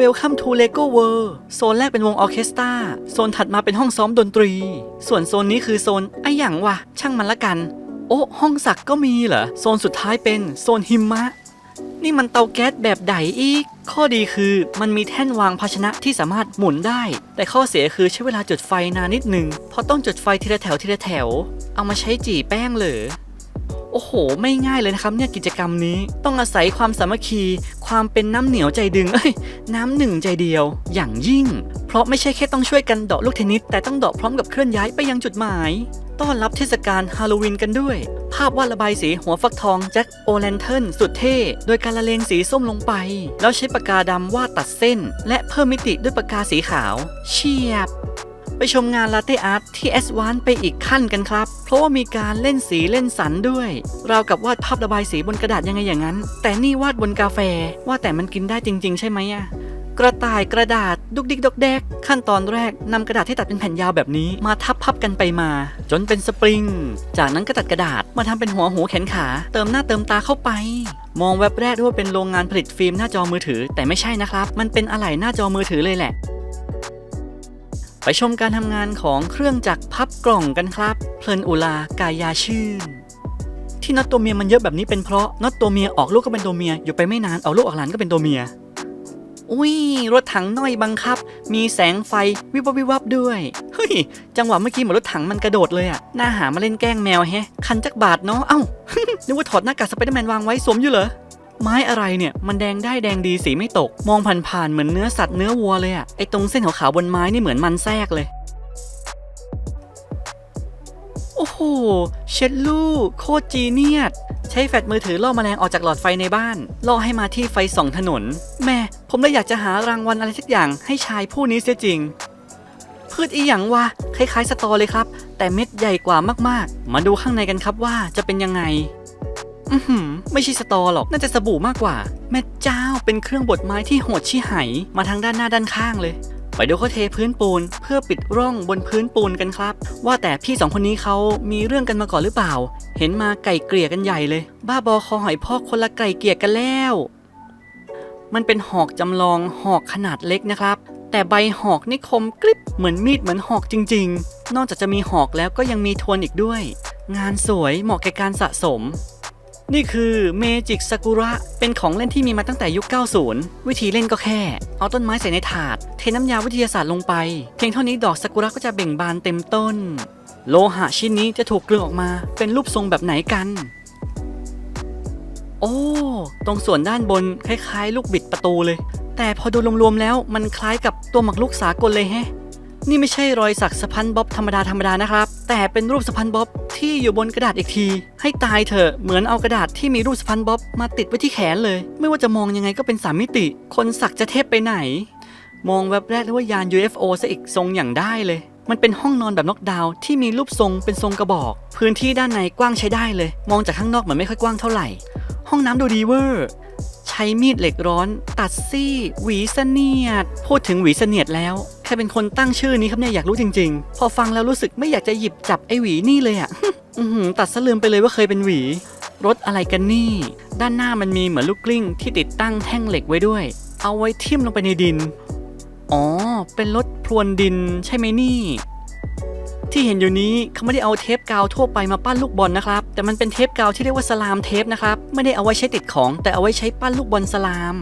Welcome to Lego World โซนแรกเป็นวงออเคสตรา โซนถัดมาเป็นห้องซ้อมดนตรี ส่วนโซนนี้คือโซนไอหยังวะ ช่างมันละกัน โอ้ห้องสักก็มีเหรอ โซนสุดท้ายเป็นโซนหิมะ นี่มันเตาแก๊สแบบใดอีก ข้อดีคือมันมีแท่นวางภาชนะที่สามารถหมุนได้ แต่ข้อเสียคือใช้เวลาจุดไฟนานนิดนึง เพราะต้องจุดไฟทีละแถวทีละแถว เอามาใช้จี่แป้งเหรอ โอ้โห ไม่ง่ายเลยนะครับเนี่ยกิจกรรมนี้ต้องอาศัยความสามัคคี ความเป็นน้ำเหนียวใจดึงเอ้ยน้ำหนึ่งใจเดียว อย่างยิ่ง เพราะไม่ใช่แค่ต้องช่วยกันเดาะลูกเทนนิสแต่ต้องเดาะพร้อมกับเคลื่อนย้ายไปยังจุดหมาย ต้อนรับเทศกาลฮาโลวีนกันด้วย ภาพวาดระบายสีหัวฟักทองแจ็คโอแลนเทิร์นสุดเท่ โดยการละเลงสีส้มลงไป แล้วใช้ปากกาดำวาดตัดเส้น และเพิ่มมิติด้วยปากกาสีขาวเฉียบ ไปชมงานลาเต้อาร์ตที่แอสวานไปอีกขั้นกันครับ เพราะว่ามีการเล่นสีเล่นสันด้วยราวกับวาดภาพระบายสีบนกระดาษยังไงอย่างนั้น แต่นี่วาดบนกาแฟ ว่าแต่มันกินได้จริง ๆ ใช่ไหมอะกระต่ายกระดาษดุกดิกดกแดก ขั้นตอนแรกนำกระดาษที่ตัดเป็นแผ่นยาวแบบนี้ มาทับพับกันไปมา จนเป็นสปริง จากนั้นก็ตัดกระดาษมาทำเป็นหัวหูแขนขา เติมหน้าเติมตาเข้าไป มองแวบแรกว่าเป็นโรงงานผลิตฟิล์มหน้าจอมือถือ แต่ไม่ใช่นะครับ มันเป็นอะไหล่หน้าจอมือถือเลยแหละ ไปชมการทำงานของเครื่องจักรพับกล่องกันครับ เพลินอุลากายาชื่น ที่น็อตตัวเมียมันเยอะแบบนี้เป็นเพราะน็อตตัวเมียออกลูกก็เป็นตัวเมียอยู่ไปไม่นานออกลูกออกหลานก็เป็นตัวเมีย อุ้ยรถถังน้อยบังคับ มีแสงไฟวิบวับวิบวับด้วยเฮ้ยจังหวะเมื่อกี้เหมือนรถถังมันกระโดดเลยอะหน้าหามาเล่นแกล้งแมวแฮะคันจักบาทเนาะเอ้านึกว่าถอดหน้ากากสไปเดอร์แมนวางไว้สวมอยู่เหรอ ไม้อะไรเนี่ยมันแดงได้แดงดีสีไม่ตก มองผ่านๆเหมือนเนื้อสัตว์เนื้อวัวเลยอะไอตรงเส้นขาวๆบนไม้นี่เหมือนมันแทรกเลย โอ้โหเช็ดลูกโคตรจีเนียสใช้แฟลชมือถือล่อแมลงออกจากหลอดไฟในบ้าน ล่อให้มาที่ไฟส่องถนน แม่ผมเลยอยากจะหารางวัลอะไรสักอย่างให้ชายผู้นี้เสียจริง พืชอีหยังวะคล้ายๆสตอเลยครับ แต่เม็ดใหญ่กว่ามากๆ มาดูข้างในกันครับว่าจะเป็นยังไง อือหือ ไม่ใช่สตอหรอก น่าจะสบู่มากกว่า แม่เจ้าเป็นเครื่องบดไม้ที่โหดชิไหมาทางด้านหน้าด้านข้างเลยไปดูเขาเทพื้นปูนเพื่อปิดร่องบนพื้นปูนกันครับ ว่าแต่พี่สองคนนี้เขามีเรื่องกันมาก่อนหรือเปล่า เห็นมาไก่เกลี่ยกันใหญ่เลย บ้าบอคอหอยพอกคนละไก่เกลี่ยกันแล้ว มันเป็นหอกจำลองหอกขนาดเล็กนะครับ แต่ใบหอกนี่คมกริบเหมือนมีดเหมือนหอกจริง ๆ นอกจากจะมีหอกแล้วก็ยังมีทวนอีกด้วย งานสวยเหมาะแก่การสะสม นี่คือเมจิกซากุระเป็นของเล่นที่มีมาตั้งแต่ยุค 90 วิธีเล่นก็แค่ เอาต้นไม้ใส่ในถาด เทน้ำยาวิทยาศาสตร์ลงไป เพียงเท่านี้ดอกซากุระก็จะเบ่งบานเต็มต้น โลหะชิ้นนี้จะถูกกลึงออกมา เป็นรูปทรงแบบไหนกัน โอ้ ตรงส่วนด้านบนคล้ายๆ ลูกบิดประตูเลย แต่พอดูรวมๆแล้วมันคล้ายกับตัวหมักลูกสากลเลยแฮะ นี่ไม่ใช่รอยสักสปันบ๊อบธรรมดาธรรมดานะครับ แต่เป็นรูปสปันบ๊อบที่อยู่บนกระดาษอีกที ให้ตายเถอะเหมือนเอากระดาษที่มีรูปสปันบ๊อบมาติดไว้ที่แขนเลย ไม่ว่าจะมองยังไงก็เป็นสามมิติ คนสักจะเทพไปไหน มองแวบแรกแล้วว่ายาน UFO ซะอีกทรงอย่างได้เลย มันเป็นห้องนอนแบบน็อกดาวที่มีรูปทรงเป็นทรงกระบอก พื้นที่ด้านในกว้างใช้ได้เลย มองจากข้างนอกเหมือนไม่ค่อยกว้างเท่าไหร่ ห้องน้ำดูดีเวอร์ใช้มีดเหล็กร้อน ตัดซี่ หวีเสนียด พูดถึงหวีเสนียดแล้ว รเป็นคนตั้งชื่อนี้ครับเนี่ยอยากรู้จริงๆ พอฟังแล้วรู้สึกไม่อยากจะหยิบจับไอหวีนี่เลยอะ่ะอื้อหือตัดซะลืมไปเลยว่าเคยเป็นหวี รถอะไรกันนี่ ด้านหน้ามันมีเหมือนลูกกลิ้งที่ติดตั้งแท่งเหล็กไว้ด้วย เอาไว้ทิ่มลงไปในดิน อ๋อ เป็นรถพรวนดินใช่ไหมนี่ ที่เห็นอยู่นี้เขาไม่ได้เอาเทปกาวทั่วไปมาปั้นลูกบอลนะครับ แต่มันเป็นเทปกาวที่เรียกว่าสลามเทปนะครับ ไม่ได้เอาไว้ใช้ติดของ แต่เอาไว้ใช้ปั้นลูกบอลสลาม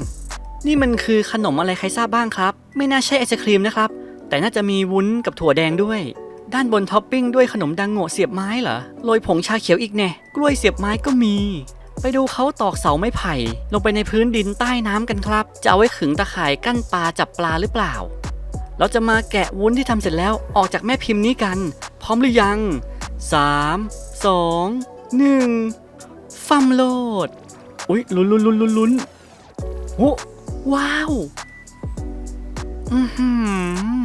นี่มันคือขนมอะไรใครทราบบ้างครับ ไม่น่าใช่ไอศครีมนะครับ แต่น่าจะมีวุ้นกับถั่วแดงด้วย ด้านบนท็อปปิ้งด้วยขนมดังโง่เสียบไม้เหรอโรยผงชาเขียวอีกแน่กล้วยเสียบไม้ก็มี ไปดูเขาตอกเสาไม้ไผ่ ลงไปในพื้นดินใต้น้ำกันครับ จะเอาไว้ขึงตะข่ายกั้นปลาจับปลาหรือเปล่า เราจะมาแกะวุ้นที่ทำเสร็จแล้วออกจากแม่พิมพ์นี้กัน พร้อมหรือยัง 3 2 1ฟัมโลด อุ๊ยลุ้นลุ้นลุ้นลุ้นลุ้นโอ้ ว้าว อือหือ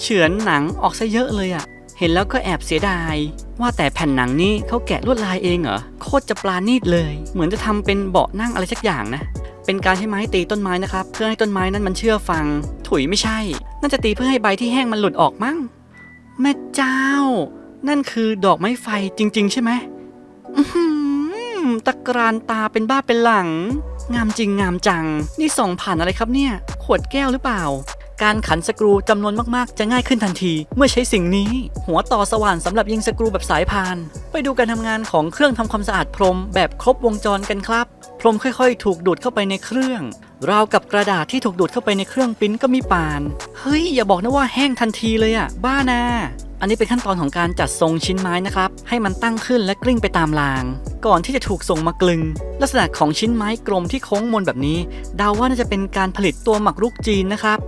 เฉือนหนังออกซะเยอะเลยอะเห็นแล้วก็แอบเสียดาย ว่าแต่แผ่นหนังนี้เขาแกะลวดลายเองเหรอ โคตรจะปลาณีตเลย เหมือนจะทำเป็นเบาะนั่งอะไรสักอย่างนะ เป็นการใช้ไม้ตีต้นไม้นะครับ เพื่อให้ต้นไม้นั้นมันเชื่อฟัง ถุยไม่ใช่ น่าจะตีเพื่อให้ใบที่แห้งมันหลุดออกมั้ง แม่เจ้า นั่นคือดอกไม้ไฟจริง ๆ ใช่ไหมอื ตะกรานตาเป็นบ้าเป็นหลัง งามจริงงามจัง นี่ส่องผ่านอะไรครับเนี่ย ขวดแก้วหรือเปล่า การขันสกรูจำนวนมากๆ จะง่ายขึ้นทันที เมื่อใช้สิ่งนี้ หัวต่อสว่านสำหรับยิงสกรูแบบสายพาน ไปดูการทำงานของเครื่องทำความสะอาดพรมแบบครบวงจรกันครับ พรมค่อยๆ ถูกดูดเข้าไปในเครื่อง ราวกับกระดาษที่ถูกดูดเข้าไปในเครื่องปิ้นก็มีปาน เฮ้ย อย่าบอกนะว่าแห้งทันทีเลยอะบ้านา อันนี้เป็นขั้นตอนของการจัดทรงชิ้นไม้นะครับ ให้มันตั้งขึ้นและกลิ้งไปตามราง ก่อนที่จะถูกส่งมากลึง ลักษณะของชิ้นไม้กลมที่โค้งมนแบบนี้เดาว่าน่าจะเป็นการผลิตตัวหมักรุกจีนนะครับ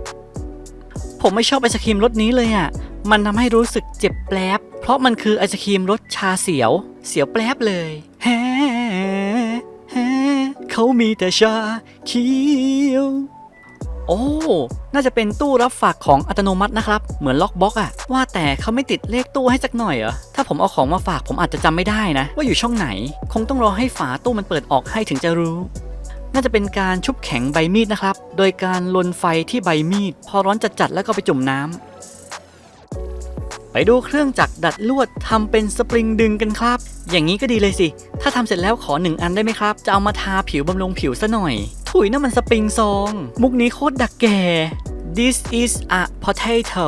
ผมไม่ชอบไอศครีมรสนี้เลยอะมันทำให้รู้สึกเจ็บแปลบ เพราะมันคือไอศครีมรสชาเสียว เสียวแปลบเลยแฮ เขามีแต่ชาเขียว โอ้ น่าจะเป็นตู้รับฝากของอัตโนมัตินะครับ เหมือนล็อกบ็อกอะว่าแต่เขาไม่ติดเลขตู้ให้สักหน่อยเหรอ ถ้าผมเอาของมาฝากผมอาจจะจำไม่ได้นะ ว่าอยู่ช่องไหน คงต้องรอให้ฝาตู้มันเปิดออกให้ถึงจะรู้ น่าจะเป็นการชุบแข็งใบมีดนะครับ โดยการลนไฟที่ใบมีด พอร้อนจัดๆแล้วก็ไปจุ่มน้ำ ไปดูเครื่องจักรดัดลวดทำเป็นสปริงดึงกันครับ อย่างนี้ก็ดีเลยสิ ถ้าทำเสร็จแล้วขอหนึ่งอันได้ไหมครับ จะเอามาทาผิวบำรุงผิวซะหน่อย ถุยนั่นมันสปริงซอง มุกนี้โคตรดักแก่ This is a potato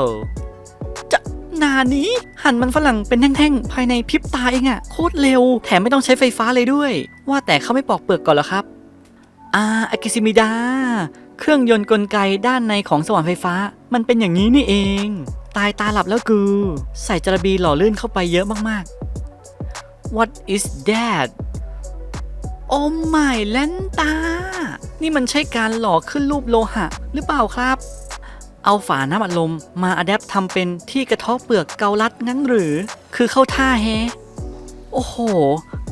จะนานี้หั่นมันฝรั่งเป็นแท่งๆ ภายในพริบตาเองอะโคตรเร็ว แถมไม่ต้องใช้ไฟฟ้าเลยด้วย ว่าแต่เขาไม่ปอกเปลือกก่อนเหรอครับอ่าอากิซิมิดา เครื่องยนต์กลไกด้านในของสว่านไฟฟ้า มันเป็นอย่างนี้นี่เอง ตายตาหลับแล้วกู ใส่จระบีหล่อลื่นเข้าไปเยอะมากๆ What is that โอ้ไม่แลนตา นี่มันใช่การหล่อขึ้นรูปโลหะ หรือเปล่าครับ เอาฝาน้ำอัดลมมาอัดแอปทำเป็นที่กระเทาะเปลือกเกาลัดงั้นหรือ คือเข้าท่าแฮโอ้โห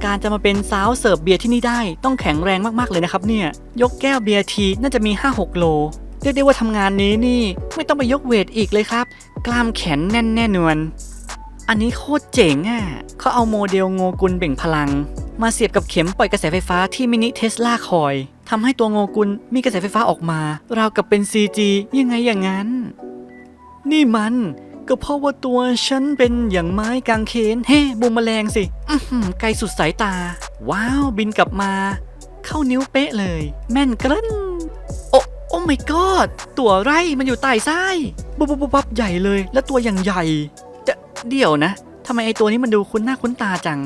การจะมาเป็นสาวเสิร์ฟเบียร์ที่นี่ได้ ต้องแข็งแรงมากๆเลยนะครับเนี่ย ยกแก้วเบียร์ทีน่าจะมี 5-6 โล เรียกได้ว่าทำงานนี้นี่ไม่ต้องไปยกเวทอีกเลยครับ กล้ามแขนแน่นแน่นวนอันนี้โคตรเจ๋งอะเขาเอาโมเดลโงกุลเบ่งพลัง มาเสียบกับเข็มปล่อยกระแสไฟฟ้าที่มินิเทสลาคอยทำให้ตัวโงกุลมีกระแสไฟฟ้าออกมาราวกับเป็น CG ยังไงอย่างนั้น นี่มันก็เพราะว่าตัวฉันเป็นอย่างไม้กางเขนเฮ้บูมแมลงสิไกลสุดสายตา ว้าว บินกลับมา เข้านิ้วเป๊ะเลย แม่นกระน โอ้ my god ตัวไรมันอยู่ใต้ไส้บุบบุบบุบบับใหญ่เลย และตัวอย่างใหญ่ จะเดี๋ยวนะทำไมไอตัวนี้มันดูคุ้นหน้าคุ้นตาจัง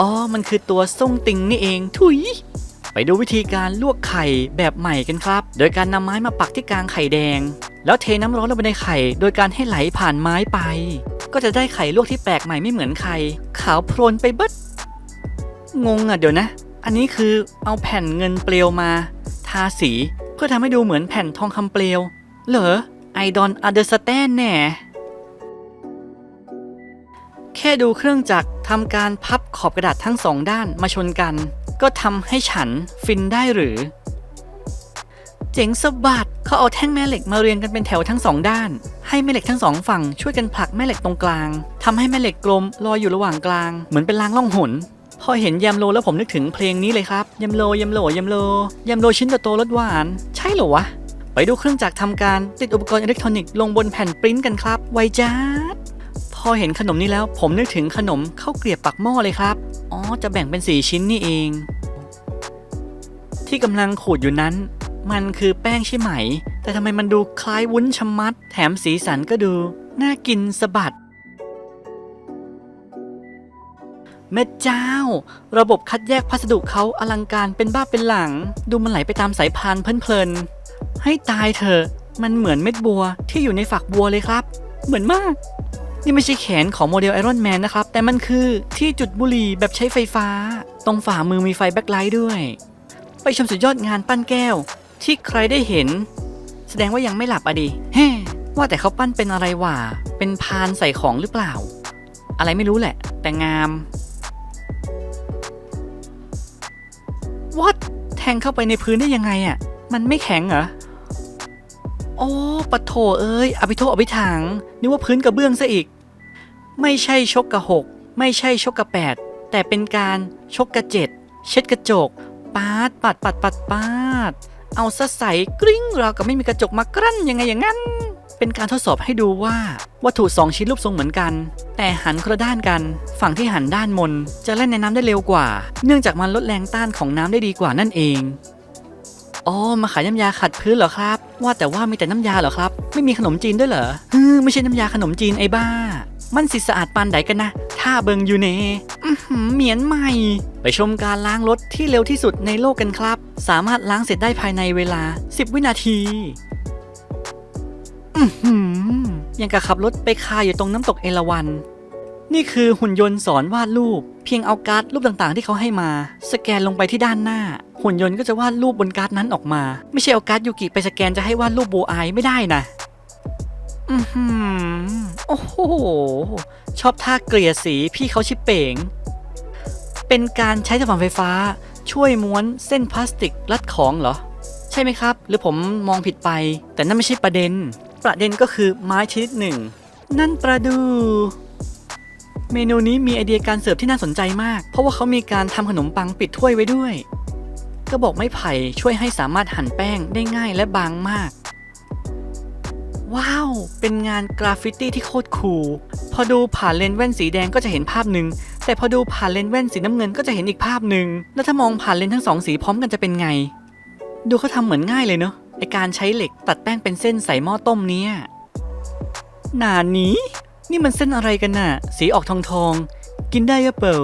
อ๋อ มันคือตัวส่งติงนี่เอง ถุย ไปดูวิธีการลวกไข่แบบใหม่กันครับ โดยการนำไม้มาปักที่กลางไข่แดง แล้วเทน้ำร้อนลงไปในไข่ โดยการให้ไหลผ่านไม้ไป ก็จะได้ไข่ลวกที่แปลกใหม่ไม่เหมือนไข่ ขาวโพลนไปเบิดงงอะเดี๋ยวนะ อันนี้คือเอาแผ่นเงินเปลวมา ทาสี เพื่อทำให้ดูเหมือนแผ่นทองคำเปลว เหรอไอดอนอเดอร์สแตนแน่แค่ดูเครื่องจักรทำการพับขอบกระดาษทั้งสองด้านมาชนกัน ก็ทำให้ฉันฟินได้หรือ เจ๋งสะบัดเขาเอาแท่งแม่เหล็กมาเรียงกันเป็นแถวทั้งสองด้าน ให้แม่เหล็กทั้งสองฝั่งช่วยกันผลักแม่เหล็กตรงกลางทำให้แม่เหล็กกลมลอยอยู่ระหว่างกลาง เหมือนเป็นรางล่องหน พอเห็นยำโลแล้วผมนึกถึงเพลงนี้เลยครับยำโลยำโลยำโลยำโลชิ้นโตๆรสหวาน ใช่เหรอวะ ไปดูเครื่องจักรทำการติดอุปกรณ์อิเล็กทรอนิกส์ลงบนแผ่นปริ้นกันครับไวจ้าพอเห็นขนมนี้แล้วผมนึกถึงขนมข้าวเกรียบปักหม้อเลยครับ อ๋อ จะแบ่งเป็นสี่ชิ้นนี่เอง ที่กำลังขูดอยู่นั้น มันคือแป้งใช่ไหม แต่ทำไมมันดูคล้ายวุ้นชะมัด แถมสีสันก็ดู น่ากินสะบัด แม่เจ้า ระบบคัดแยกพัสดุเขาอลังการเป็นบ้าเป็นหลัง ดูมันไหลไปตามสายพานเพลินๆให้ตายเถอะ มันเหมือนเม็ดบัวที่อยู่ในฝักบัวเลยครับ เหมือนมาก นี่ไม่ใช่แขนของโมเดลไอรอนแมนนะครับ แต่มันคือที่จุดบุหรี่แบบใช้ไฟฟ้า ตรงฝ่ามือมีไฟแบ็คไลท์ด้วย ไปชมสุดยอดงานปั้นแก้ว ที่ใครได้เห็น แสดงว่ายังไม่หลับอะดิแฮ่ว่าแต่เขาปั้นเป็นอะไรวะเป็นพานใส่ของหรือเปล่า อะไรไม่รู้แหละ แต่งาม ทงเข้าไปในพื้นได้ยังไงอะมันไม่แข็งเหรอ โอ้ปะโถเอ้ยอภิโทอภิถังนึกว่าพื้นกระเบื้องซะอีก ไม่ใช่ชกกระหก ไม่ใช่ชกกระแปด แต่เป็นการชกกระเจ็ด เช็ดกระจก ปาดปัดปัดปัดปาด เอาซะใสกริ้งเรากับไม่มีกระจกมา กรั้นยังไงอย่างนั้น เป็นการทดสอบให้ดูว่าวัตถุสองชิ้นรูปทรงเหมือนกัน แต่หันคนละด้านกัน ฝั่งที่หันด้านมน จะเล่นในน้ำได้เร็วกว่า เนื่องจากมันลดแรงต้านของน้ำได้ดีกว่านั่นเองอ๋อมาขายน้ำยาขัดพื้นเหรอครับ ว่าแต่ว่ามีแต่น้ำยาเหรอครับ ไม่มีขนมจีนด้วยเหรอฮือไม่ใช่น้ำยาขนมจีนไอ้บ้า มันสิสะอาดปานใดกันนะถ้าเบิงอยู่เนอเหมียนใหม่ ไปชมการล้างรถที่เร็วที่สุดในโลกกันครับ สามารถล้างเสร็จได้ภายในเวลา 10 วินาที ยังกับขับรถไปคาอยู่ตรงน้ำตกเอราวัน นี่คือหุ่นยนต์สอนวาดรูป เพียงเอาการ์ดรูปต่างๆ ที่เขาให้มา สแกนลงไปที่ด้านหน้า หุ่นยนต์ก็จะวาดรูปบนการ์ดนั้นออกมา ไม่ใช่เอาการ์ดยูกิไปสแกนจะให้วาดรูปโบอไม่ได้นะอือหือโอ้โห ชอบท่าเกลี่ยสีพี่เขาชิปเป่งเป็นการใช้สว่านไฟฟ้า ช่วยม้วนเส้นพลาสติกรัดของเหรอ ใช่ไหมครับ หรือผมมองผิดไป แต่นั่นไม่ใช่ประเด็น ประเด็นก็คือไม้ชนิดหนึ่ง นั่นปลาดู เมนูนี้มีไอเดียการเสิร์ฟที่น่าสนใจมาก เพราะว่าเขามีการทำขนมปังปิดถ้วยไว้ด้วย กระบอกไม้ไผ่ช่วยให้สามารถหั่นแป้งได้ง่ายและบางมาก ว้าว เป็นงานกราฟฟิตี้ที่โคตรคูลพอดูผ่านเลนส์แว่นสีแดงก็จะเห็นภาพหนึ่งแต่พอดูผ่านเลนส์แว่นสีน้ำเงินก็จะเห็นอีกภาพหนึ่งแล้วถ้ามองผ่านเลนส์ทั้งสองสีพร้อมกันจะเป็นไง ดูเขาทำเหมือนง่ายเลยเนาะ ไอการใช้เหล็กตัดแป้งเป็นเส้นใส่หม้อต้มเนี่ยหนานี้ นี่มันเส้นอะไรกันน่ะ สีออกทองทองๆกินได้หรือเปล่า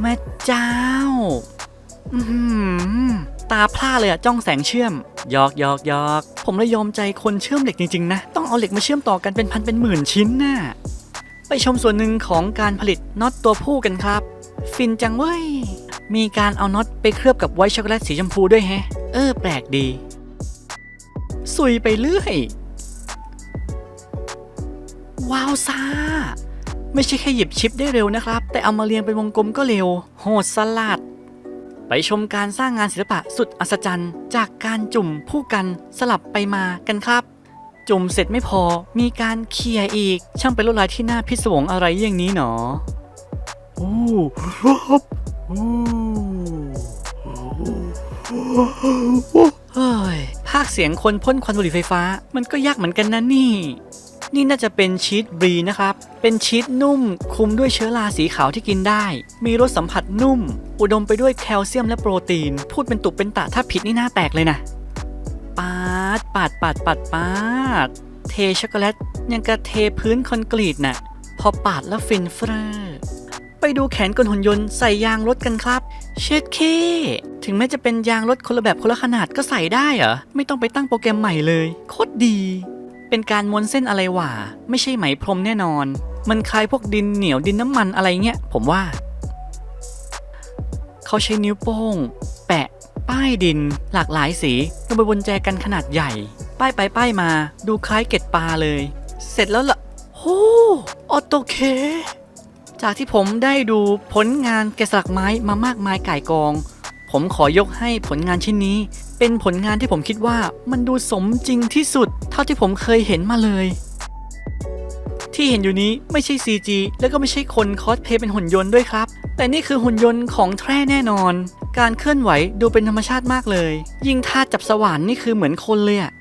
แม่เจ้าอือหือตาพร่าเลยอะจ้องแสงเชื่อมหยอกหยอกหยอก ผมเลยยอมใจคนเชื่อมเหล็กจริง ๆ นะ ต้องเอาเหล็กมาเชื่อมต่อกันเป็นพันเป็นหมื่นชิ้นน่ะ ไปชมส่วนหนึ่งของการผลิตน็อตตัวผู้กันครับ ฟินจังเว้ย มีการเอาน็อตไปเคลือบกับไวท์ช็อกโกแลตสีชมพูด้วยแฮะ เออ แปลกดี สุยไปเรื่อย ว้าวซ่า ไม่ใช่แค่หยิบชิปได้เร็วนะครับ แต่เอามาเรียงเป็นวงกลมก็เร็ว โหดสลัด ไปชมการสร้างงานศิลปะสุดอัศจรรย์ จากการจุ่มผู้กันสลับไปมากันครับ จุ่มเสร็จไม่พอ มีการเคลียร์อีก ช่างเป็นลวดลายที่น่าพิศวงอะไรอย่างนี้หนอ โอ้โอ้ เฮ้ยภาคเสียงคนพ่นควันบุหรี่ไฟฟ้า มันก็ยากเหมือนกันนะนี่ นี่น่าจะเป็นชีสบรีนะครับ เป็นชีสนุ่ม คุมด้วยเชื้อราสีขาวที่กินได้ มีรสสัมผัสนุ่ม อุดมไปด้วยแคลเซียมและโปรตีน พูดเป็นตุบเป็นตะถ้าผิดนี่หน้าแตกเลยนะปาดปาดปาดปาดปาดเทช็อกโกแลตยังกระเทพื้นคอนกรีตน่ะ พอปาดแล้วฟินเฟอร์ ไปดูแขนกลหุ่นยนต์ใส่ยางรถกันครับ เช็ดเค ถึงแม้จะเป็นยางรถคนละแบบคนละขนาดก็ใส่ได้เหรอ ไม่ต้องไปตั้งโปรแกรมใหม่เลย โคตรดี เป็นการม้วนเส้นอะไรหว่า ไม่ใช่ไหมพรมแน่นอน มันคล้ายพวกดินเหนียวดินน้ำมันอะไรเงี้ย ผมว่า เขาใช้นิ้วโป้ง แปะ ป้ายดิน หลากหลายสีลงไปบนแจกันขนาดใหญ่ ป้ายไปป้ายมา ดูคล้ายเกล็ดปลาเลย เสร็จแล้วล่ะโอ้ออโตเค จากที่ผมได้ดูผลงานแกะสลักไม้มามากมายก่ายกอง ผมขอยกให้ผลงานชิ้นนี้ เป็นผลงานที่ผมคิดว่ามันดูสมจริงที่สุด เท่าที่ผมเคยเห็นมาเลย ที่เห็นอยู่นี้ไม่ใช่ CG แล้วก็ไม่ใช่คนคอสเพย์เป็นหุ่นยนต์ด้วยครับ แต่นี่คือหุ่นยนต์ของแท้แน่นอน การเคลื่อนไหวดูเป็นธรรมชาติมากเลย ยิ่งท่าจับสว่านนี่คือเหมือนคนเลยอะ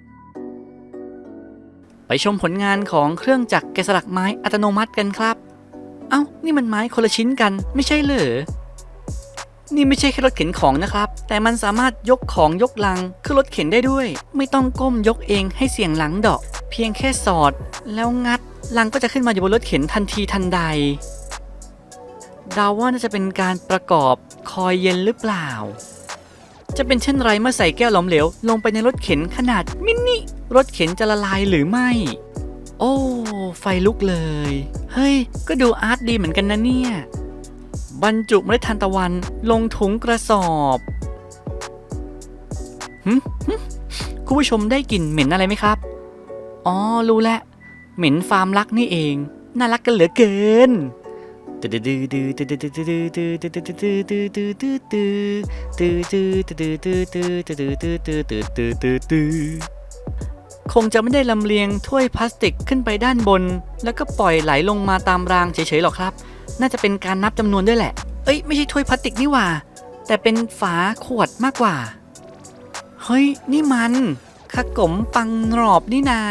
ไปชมผลงานของเครื่องจักรแกะสลักไม้อัตโนมัติกันครับ เอ้า นี่มันไม้คนละชิ้นกัน ไม่ใช่เหรอ นี่ไม่ใช่แค่รถเข็นของนะครับ แต่มันสามารถยกของยกลังขึ้นรถเข็นได้ด้วย ไม่ต้องก้มยกเองให้เสียงหลังดอก เพียงแค่สอด แล้วงัดลังก็จะขึ้นมาอยู่บนรถเข็นทันทีทันใดเดาว่าน่าจะเป็นการประกอบคอยเย็นหรือเปล่า จะเป็นเช่นไรเมื่อใส่แก้วหลอมเหลว ลงไปในรถเข็นขนาดมินิรถเข็นจะละลายหรือไม่ โอ้ ไฟลุกเลย เฮ้ย ก็ดูอาร์ตดีเหมือนกันนะเนี่ย บรรจุเมล็ดทานตะวันลงถุงกระสอบหึคุณผู้ชมได้กลิ่นเหม็นอะไรไหมครับ อ๋อ รู้แล้ว เหม็นฟาร์มรักนี่เอง น่ารักกันเหลือเกิน คงจะไม่ได้ลำเลียงถ้วยพลาสติกขึ้นไปด้านบน แล้วก็ปล่อยไหลลงมาตามรางเฉยๆหรอกครับ น่าจะเป็นการนับจำนวนด้วยแหละ เอ้ยไม่ใช่ถ้วยพลาสติกนี่หว่า แต่เป็นฝาขวดมากกว่า เฮ้ยนี่มันขกมปังหรอบนี่นา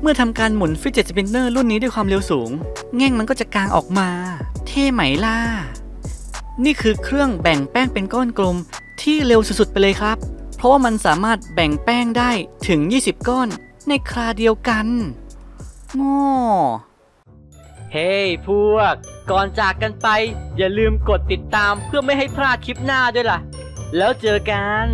เมื่อทำการหมุนฟิตเจ็ตสปินเนอร์รุ่นนี้ด้วยความเร็วสูง แง่งมันก็จะกางออกมา เท่ไหมล่ะ นี่คือเครื่องแบ่งแป้งเป็นก้อนกลมที่เร็วสุดๆไปเลยครับ เพราะว่ามันสามารถแบ่งแป้งได้ถึง 20 ก้อนในคราเดียวกันงอเฮ้ยพวก ก่อนจากกันไป อย่าลืมกดติดตามเพื่อไม่ให้พลาดคลิปหน้าด้วยล่ะ แล้วเจอกัน